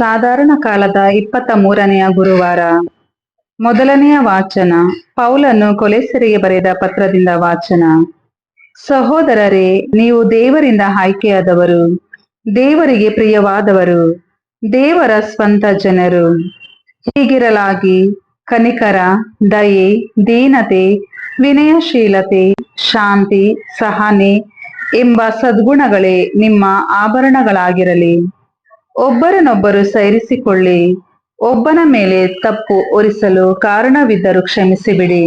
ಸಾಧಾರಣ ಕಾಲದ ಇಪ್ಪತ್ತ ಮೂರನೆಯ ಗುರುವಾರ. ಮೊದಲನೆಯ ವಾಚನ. ಪೌಲನ್ನು ಕೊಲೆಸರಿಗೆ ಬರೆದ ಪತ್ರದಿಂದ ವಾಚನ. ಸಹೋದರರೇ, ನೀವು ದೇವರಿಂದ ಆಯ್ಕೆಯಾದವರು, ದೇವರಿಗೆ ಪ್ರಿಯವಾದವರು, ದೇವರ ಸ್ವಂತ ಜನರು. ಹೀಗಿರಲಾಗಿ ಕನಿಕರ, ದಯೆ, ದೀನತೆ, ವಿನಯಶೀಲತೆ, ಶಾಂತಿ, ಸಹನೆ ಎಂಬ ಸದ್ಗುಣಗಳೇ ನಿಮ್ಮ ಆಭರಣಗಳಾಗಿರಲಿ. ಒಬ್ಬರನ್ನೊಬ್ಬರು ಸೈರಿಸಿಕೊಳ್ಳಿ. ಒಬ್ಬನ ಮೇಲೆ ತಪ್ಪು ಒರಿಸಲು ಕಾರಣವಿದ್ದರೂ ಕ್ಷಮಿಸಿಬಿಡಿ.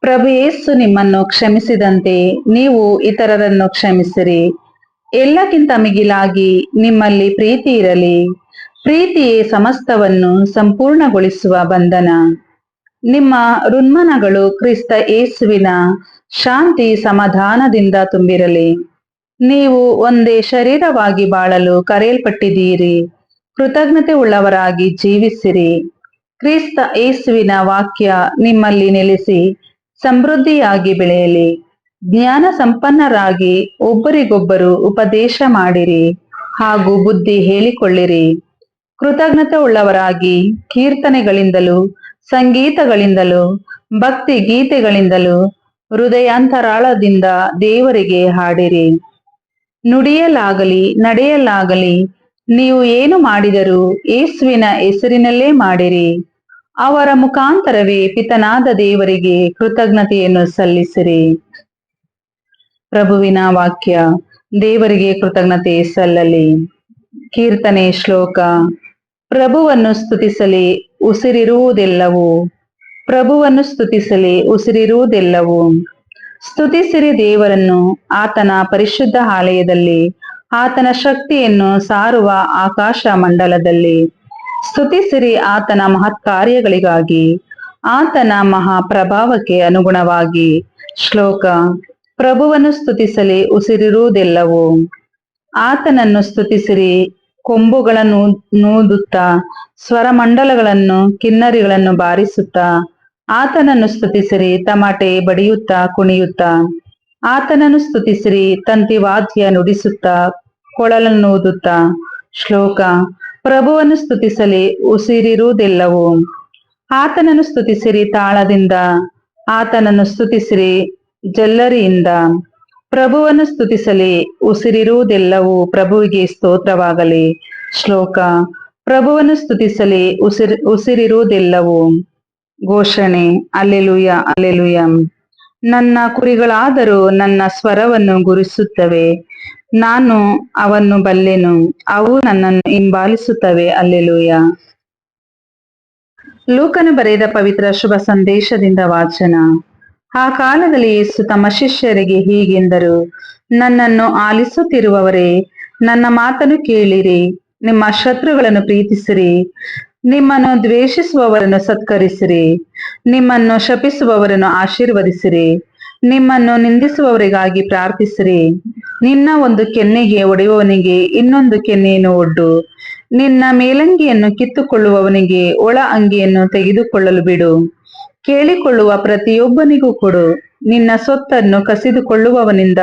ಪ್ರಭು ಯೇಸು ನಿಮ್ಮನ್ನು ಕ್ಷಮಿಸಿದಂತೆ ನೀವು ಇತರರನ್ನು ಕ್ಷಮಿಸಿರಿ. ಎಲ್ಲಕ್ಕಿಂತ ಮಿಗಿಲಾಗಿ ನಿಮ್ಮಲ್ಲಿ ಪ್ರೀತಿ ಇರಲಿ. ಪ್ರೀತಿಯೇ ಸಮಸ್ತವನ್ನು ಸಂಪೂರ್ಣಗೊಳಿಸುವ ಬಂಧನ. ನಿಮ್ಮ ಋನ್ಮನಗಳು ಕ್ರಿಸ್ತ ಯೇಸುವಿನ ಶಾಂತಿ ಸಮಾಧಾನದಿಂದ ತುಂಬಿರಲಿ. ನೀವು ಒಂದೇ ಶರೀರವಾಗಿ ಬಾಳಲು ಕರೆಯಲ್ಪಟ್ಟಿದ್ದೀರಿ. ಕೃತಜ್ಞತೆ ಉಳ್ಳವರಾಗಿ ಜೀವಿಸಿರಿ. ಕ್ರಿಸ್ತ ಯೇಸುವಿನ ವಾಕ್ಯ ನಿಮ್ಮಲ್ಲಿ ನೆಲೆಸಿ, ಸಮೃದ್ಧಿಯಾಗಿ ಬೆಳೆಯಲಿ. ಜ್ಞಾನ ಸಂಪನ್ನರಾಗಿ ಒಬ್ಬರಿಗೊಬ್ಬರು ಉಪದೇಶ ಮಾಡಿರಿ ಹಾಗೂ ಬುದ್ಧಿ ಹೇಳಿಕೊಳ್ಳಿರಿ. ಕೃತಜ್ಞತೆ ಉಳ್ಳವರಾಗಿ ಕೀರ್ತನೆಗಳಿಂದಲೂ, ಸಂಗೀತಗಳಿಂದಲೂ ಭಕ್ತಿ ಗೀತೆಗಳಿಂದಲೂ ಹೃದಯಾಂತರಾಳದಿಂದ ದೇವರಿಗೆ ಹಾಡಿರಿ. ನುಡಿಯಲಾಗಲಿ, ನಡೆಯಲಾಗಲಿ, ನೀವು ಏನು ಮಾಡಿದರೂ ಯೇಸುವಿನ ಹೆಸರಿನಲ್ಲೇ ಮಾಡಿರಿ. ಅವರ ಮುಖಾಂತರವೇ ಪಿತನಾದ ದೇವರಿಗೆ ಕೃತಜ್ಞತೆಯನ್ನು ಸಲ್ಲಿಸಿರಿ. ಪ್ರಭುವಿನ ವಾಕ್ಯ, ದೇವರಿಗೆ ಕೃತಜ್ಞತೆ ಸಲ್ಲಲಿ. ಕೀರ್ತನೆ ಶ್ಲೋಕ, ಪ್ರಭುವನ್ನು ಸ್ತುತಿಸಲಿ, ಉಸಿರಿರುವುದೆಲ್ಲವೂ. ಪ್ರಭುವನ್ನು ಸ್ತುತಿಸಲಿ, ಉಸಿರಿರುವುದೆಲ್ಲವೂ. ಸ್ತುತಿಸಿರಿ ದೇವರನ್ನು, ಆತನ ಪರಿಶುದ್ಧ ಆಲಯದಲ್ಲಿ, ಆತನ ಶಕ್ತಿಯನ್ನು ಸಾರುವ ಆಕಾಶ ಮಂಡಲದಲ್ಲಿ. ಸ್ತುತಿಸಿರಿ ಆತನ ಮಹತ್ ಕಾರ್ಯಗಳಿಗಾಗಿ ಆತನ ಮಹಾಪ್ರಭಾವಕ್ಕೆ ಅನುಗುಣವಾಗಿ. ಶ್ಲೋಕ, ಪ್ರಭುವನ್ನು ಸ್ತುತಿಸಲಿ ಉಸಿರಿರುವುದೆಲ್ಲವೂ. ಆತನನ್ನು ಸ್ತುತಿಸಿರಿ, ಕೊಂಬುಗಳನ್ನು ನೂದುತ್ತಾ, ಸ್ವರಮಂಡಲಗಳನ್ನು ಕಿನ್ನರಿಗಳನ್ನು ಬಾರಿಸುತ್ತಾ. ಆತನನ್ನು ಸ್ತುತಿಸಿರಿ, ತಮಾಟೆ ಬಡಿಯುತ್ತಾ, ಕುಣಿಯುತ್ತಾ. ಆತನನ್ನು ಸ್ತುತಿಸಿರಿ ತಂತಿವಾದ್ಯ ನುಡಿಸುತ್ತಾ, ಕೊಳಲನ್ನು ಊದುತ್ತಾ ಶ್ಲೋಕ, ಪ್ರಭುವನ್ನು ಸ್ತುತಿಸಲಿ, ಉಸಿರಿರುವುದಿಲ್ಲವು. ಆತನನ್ನು ಸ್ತುತಿಸಿರಿ, ತಾಳದಿಂದ. ಆತನನ್ನು ಸ್ತುತಿಸಿರಿ, ಜಲ್ಲರಿಯಿಂದ. ಪ್ರಭುವನ್ನು ಸ್ತುತಿಸಲಿ, ಉಸಿರಿರುವುದೆಲ್ಲವೂ ಪ್ರಭುವಿಗೆ ಸ್ತೋತ್ರವಾಗಲಿ. ಶ್ಲೋಕ, ಪ್ರಭುವನ್ನು ಸ್ತುತಿಸಲಿ, ಉಸಿರ್, ಉಸಿರಿರುವುದೆಲ್ಲವೂ. ಘೋಷಣೆ, ಅಲ್ಲೆಲುಯ ಅಲ್ಲೆಲುಯ, ನನ್ನ ಕುರಿಗಳಾದರೂ ನನ್ನ ಸ್ವರವನ್ನು ಗುರಿಸುತ್ತವೆ. ನಾನು ಅವನ್ನು ಬಲ್ಲೆನು, ಅವು ನನ್ನನ್ನು ಹಿಂಬಾಲಿಸುತ್ತವೆ. ಅಲ್ಲೆಲುಯ. ಲೂಕನು ಬರೆದ ಪವಿತ್ರ ಶುಭ ಸಂದೇಶದಿಂದ ವಾಚನ. ಆ ಕಾಲದಲ್ಲಿ ಯೇಸು ತಮ್ಮ ಶಿಷ್ಯರಿಗೆ ಹೀಗೆಂದರು, ನನ್ನನ್ನು ಆಲಿಸುತ್ತಿರುವವರೇ, ನನ್ನ ಮಾತನ್ನು ಕೇಳಿರಿ, ನಿಮ್ಮ ಶತ್ರುಗಳನ್ನು ಪ್ರೀತಿಸಿರಿ. ನಿಮ್ಮನ್ನು ದ್ವೇಷಿಸುವವರನ್ನು ಸತ್ಕರಿಸಿರಿ. ನಿಮ್ಮನ್ನು ಶಪಿಸುವವರನ್ನು ಆಶೀರ್ವದಿಸಿರಿ. ನಿಮ್ಮನ್ನು ನಿಂದಿಸುವವರಿಗಾಗಿ ಪ್ರಾರ್ಥಿಸಿರಿ. ನಿನ್ನ ಒಂದು ಕೆನ್ನೆಗೆ ಒಡೆಯುವವನಿಗೆ ಇನ್ನೊಂದು ಕೆನ್ನೆಯನ್ನು ಒಡ್ಡು. ನಿನ್ನ ಮೇಲಂಗಿಯನ್ನು ಕಿತ್ತುಕೊಳ್ಳುವವನಿಗೆ ಒಳ ಅಂಗಿಯನ್ನು ತೆಗೆದುಕೊಳ್ಳಲು ಬಿಡು. ಕೇಳಿಕೊಳ್ಳುವ ಪ್ರತಿಯೊಬ್ಬನಿಗೂ ಕೊಡು. ನಿನ್ನ ಸೊತ್ತನ್ನು ಕಸಿದುಕೊಳ್ಳುವವನಿಂದ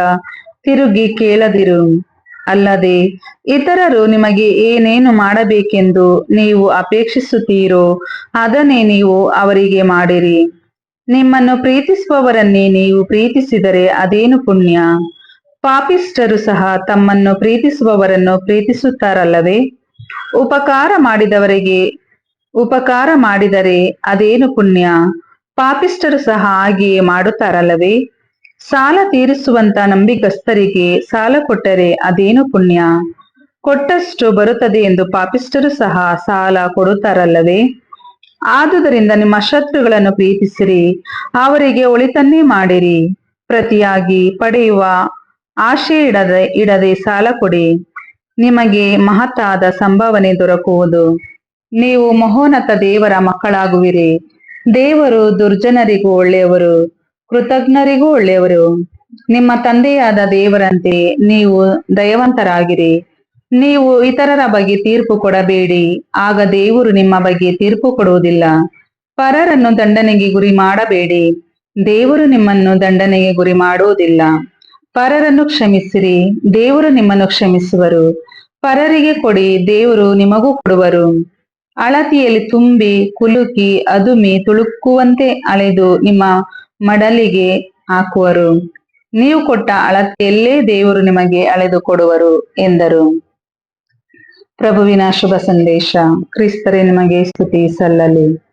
ತಿರುಗಿ ಕೇಳದಿರು. ಅಲ್ಲದೆ ಇತರರು ನಿಮಗೆ ಏನೇನು ಮಾಡಬೇಕೆಂದು ನೀವು ಅಪೇಕ್ಷಿಸುತ್ತೀರೋ ಅದನ್ನೇ ನೀವು ಅವರಿಗೆ ಮಾಡಿರಿ. ನಿಮ್ಮನ್ನು ಪ್ರೀತಿಸುವವರನ್ನೇ ನೀವು ಪ್ರೀತಿಸಿದರೆ ಅದೇನು ಪುಣ್ಯ? ಪಾಪಿಷ್ಟರು ಸಹ ತಮ್ಮನ್ನು ಪ್ರೀತಿಸುವವರನ್ನು ಪ್ರೀತಿಸುತ್ತಾರಲ್ಲವೇ? ಉಪಕಾರ ಮಾಡಿದವರಿಗೆ, ಉಪಕಾರ ಮಾಡಿದರೆ ಅದೇನು ಪುಣ್ಯ? ಪಾಪಿಷ್ಟರು ಸಹ ಹಾಗೆಯೇ ಮಾಡುತ್ತಾರಲ್ಲವೇ? ಸಾಲ ತೀರಿಸುವಂತ ನಂಬಿಗಸ್ತರಿಗೆ ಸಾಲ ಕೊಟ್ಟರೆ ಅದೇನು ಪುಣ್ಯ? ಕೊಟ್ಟಷ್ಟು ಬರುತ್ತದೆ ಎಂದು ಪಾಪಿಸ್ಟರು ಸಹ ಸಾಲ ಕೊಡುತ್ತಾರಲ್ಲವೇ? ಆದುದರಿಂದ ನಿಮ್ಮ ಶತ್ರುಗಳನ್ನು ಪ್ರೀತಿಸಿರಿ, ಅವರಿಗೆ ಒಳಿತನ್ನೇ ಮಾಡಿರಿ. ಪ್ರತಿಯಾಗಿ ಪಡೆಯುವ ಆಶೆ ಇಡದೆ ಇಡದೆ ಸಾಲ ಕೊಡಿ. ನಿಮಗೆ ಮಹತ್ತಾದ ಸಂಭಾವನೆ ದೊರಕುವುದು. ನೀವು ಮಹೋನತ ದೇವರ ಮಕ್ಕಳಾಗುವಿರಿ. ದೇವರು ದುರ್ಜನರಿಗೂ ಒಳ್ಳೆಯವರು. ಕೃತಜ್ಞರಿಗೂ ಒಳ್ಳೆಯವರು. ನಿಮ್ಮ ತಂದೆಯಾದ ದೇವರಂತೆ ನೀವು ದಯವಂತರಾಗಿರಿ. ನೀವು ಇತರರ ಬಗ್ಗೆ ತೀರ್ಪು ಕೊಡಬೇಡಿ. ಆಗ ದೇವರು ನಿಮ್ಮ ಬಗ್ಗೆ ತೀರ್ಪು ಕೊಡುವುದಿಲ್ಲ. ಪರರನ್ನು ದಂಡನೆಗೆ ಗುರಿ ಮಾಡಬೇಡಿ. ದೇವರು ನಿಮ್ಮನ್ನು ದಂಡನೆಗೆ ಗುರಿ ಮಾಡುವುದಿಲ್ಲ. ಪರರನ್ನು ಕ್ಷಮಿಸಿರಿ. ದೇವರು ನಿಮ್ಮನ್ನು ಕ್ಷಮಿಸುವರು. ಪರರಿಗೆ ಕೊಡಿ. ದೇವರು ನಿಮಗೂ ಕೊಡುವರು. ಅಳತಿಯಲ್ಲಿ ತುಂಬಿ, ಕುಲುಕಿ, ಅದುಮಿ, ತುಳುಕುವಂತೆ ಅಳೆದು ನಿಮ್ಮ ಮಡಲಿಗೆ ಹಾಕುವರು. ನೀವು ಕೊಟ್ಟ ಅಳತೆಯಲ್ಲೇ ದೇವರು ನಿಮಗೆ ಅಳೆದು ಕೊಡುವರು ಎಂದರು. ಪ್ರಭುವಿನ ಶುಭ ಸಂದೇಶ. ಕ್ರಿಸ್ತರೇ, ನಿಮಗೆ ಸ್ತುತಿ ಸಲ್ಲಲಿ.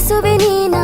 souvenir.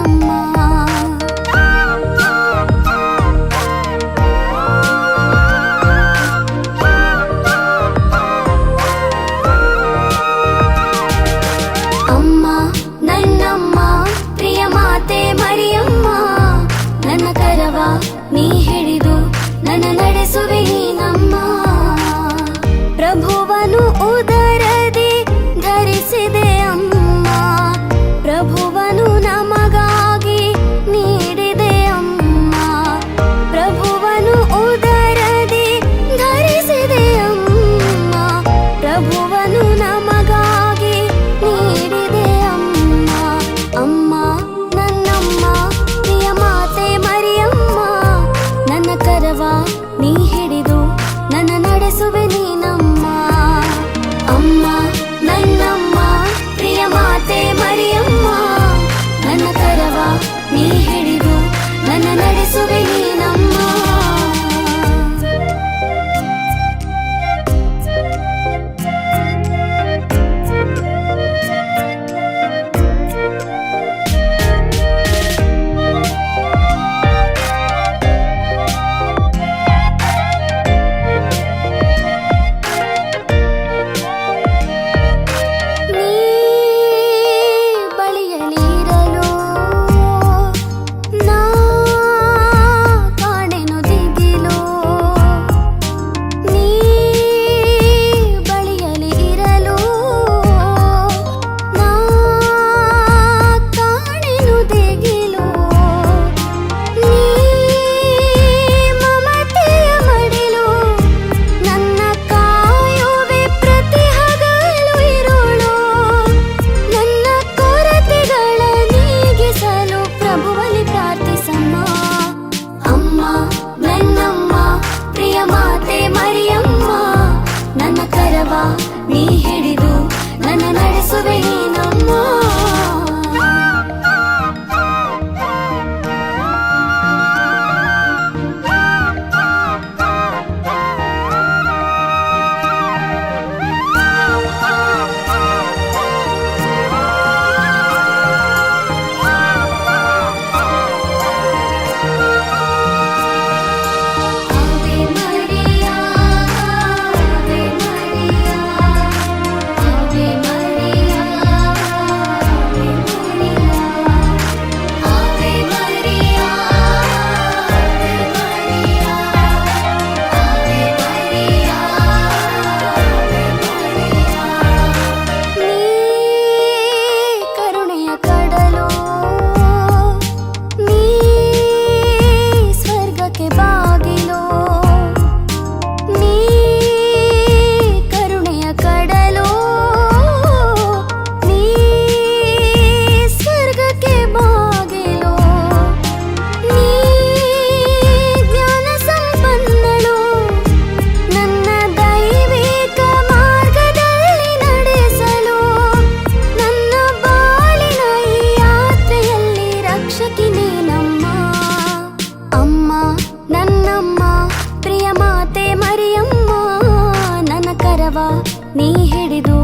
ನೀ ಹಿಡಿದು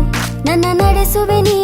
ನನ್ನ ನಡೆಸುವೆ ನೀ